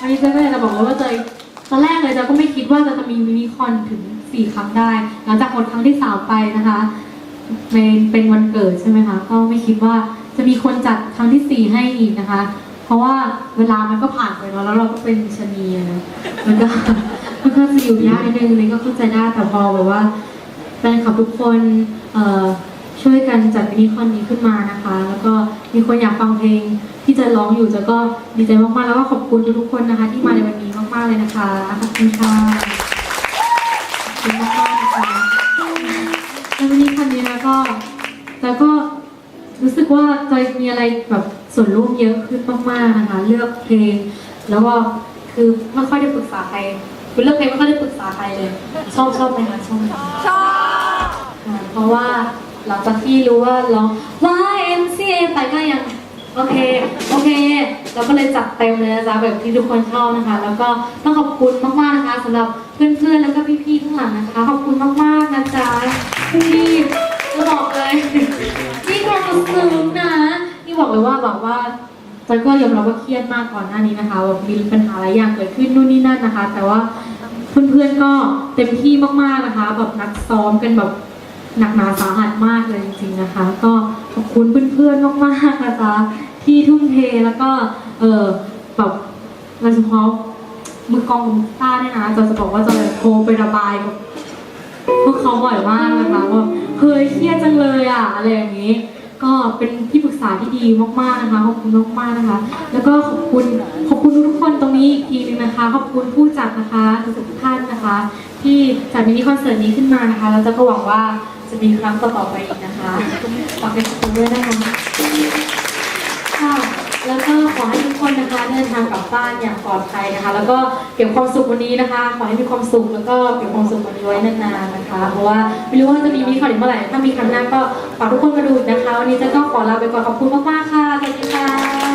อันนี้เจ๊ก็อยากจะบอกเลยว่าเจยตอนแรกเลยเจ๊ก็ไม่คิดว่าจะมีมินิคอนถึงสี่ครั้งได้ หลังจากหมดครั้งที่สามไปนะคะเป็นเป็นวันเกิดใช่ไหมคะก็ไม่คิดว่าจะมีคนจัดครั้งที่สี่ให้อีกนะคะ เพราะว่าเวลามันก็ผ่านไปเนอะแล้วเราก็เป็นชนีนะมันก็มันก็จะอยู่ยากนิดนึงนี่ก็เข้าใจได้แต่พอแบบว่าแฟนคลับทุกคนช่วยกันจัดมินิคอนนี้ขึ้นมานะคะแล้ว มีคนอยากฟังเพลงที่จะร้องอยู่จะก็ดีใจมากๆ แล้วก็ขอบคุณทุกๆคนนะคะ ที่มาในวันนี้มากๆเลยนะคะขอบคุณค่ะขอบคุณมากๆนะคะในวันนี้ครั้งนี้แล้วก็แล้วก็รู้สึกว่าจะมีอะไรแบบส่วนร่วมเยอะขึ้นมากๆนะคะเลือกเพลง แล้วก็คือไม่ค่อยได้ปรึกษาใครคือเลือกเพลงไม่ค่อยได้ปรึกษาใครเลยชอบชอบไหมคะชอบไหมชอบค่ะเพราะว่าหลังจากที่รู้ว่าร้อง YMCA ไปก็ยังโอเค โอเค เราก็เลยจัดเต็มเลยนะจ๊ะแบบที่ทุกคนชอบนะคะ แล้วก็ต้องขอบคุณมากๆนะคะสำหรับเพื่อนๆ แล้วก็พี่ๆ ข้างหลังนะคะ ขอบคุณมากๆนะจ๊ะที่จะบอกเลยนี่ความซึ้งนะ นี่บอกเลยว่าแบบว่าจันก็ยอมรับว่าเครียดมากก่อนหน้านี้นะคะแบบมีปัญหาหลายอย่างเกิดขึ้นนู่นนี่นั่นนะคะ แต่ว่าเพื่อนๆ ก็เต็มที่มากๆนะคะ แบบนักซ้อมกันแบบหนักหนาสาหัสมากเลยจริงๆนะคะ ก็ คุณเพื่อนๆมากๆนะคะที่ทุ่มเทแล้วก็เออแบบโดยเฉพาะมือกองของต้าเนี่ยนะจะจะบอกว่าจะโทรไประบายกับพวกเขาบ่อยมากนะคะว่าเฮ้ยเครียดจังเลยอะอะไรอย่างนี้ ก็เป็นที่ปรึกษาที่ดีมากๆนะคะขอบคุณมากๆนะคะ แล้วก็ขอบคุณขอบคุณทุกๆคนตรงนี้อีกทีนึงนะคะ ขอบคุณผู้จัดนะคะทุกท่านนะ คะ ที่จัดมินิคอนเสิร์ตนี้ขึ้นมานะคะแล้วจะก็หวังว่าจะมีครั้งต่อๆไปอีกนะคะฝากเป็นขอบคุณด้วยนะคะค่ะแล้วก็ขอให้ทุกคนนะคะเดินทางกลับบ้านอย่างปลอดภัยนะคะ แล้วก็เก็บความสุขวันนี้นะคะ ขอให้มีความสุขแล้วก็เก็บความสุขวันนี้ไว้นานๆนะคะ เพราะว่าไม่รู้ว่าจะมีมินิคอนอีกเมื่อไหร่ถ้ามีครั้งหน้าก็ฝากทุกคนมาดูอีกนะคะ วันนี้จะก็ขอลาไปก่อนขอบคุณมากๆค่ะสวัสดีค่ะ